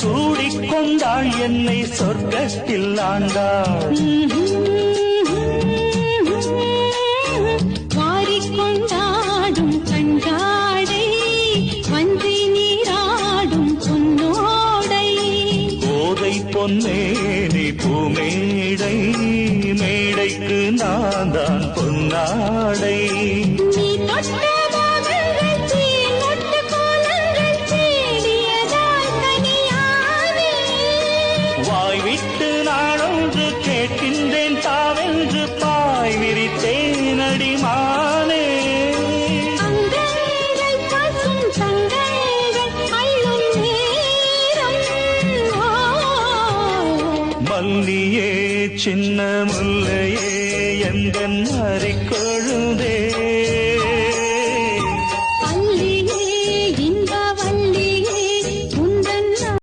சூடிக்கொண்டாள் என்னை சொர்க்கத்தில் ஆண்டாள். வாரிக்கொண்டாடும் கண்டாடை வஞ்சி நீராடும் பொன்னோடை. கோதை பொன்னேனி பூமேடை மேடைக்கு நான் தான் பொன்னாடை. நீ தொட்ட வாய் விட்டு நாடொன்று கேட்கின்றேன் தாவென்று பாய் விரித்தேன் அடிமானே. மல்லியே சின்ன முல்லையே எந்த மறிக்கொழுதே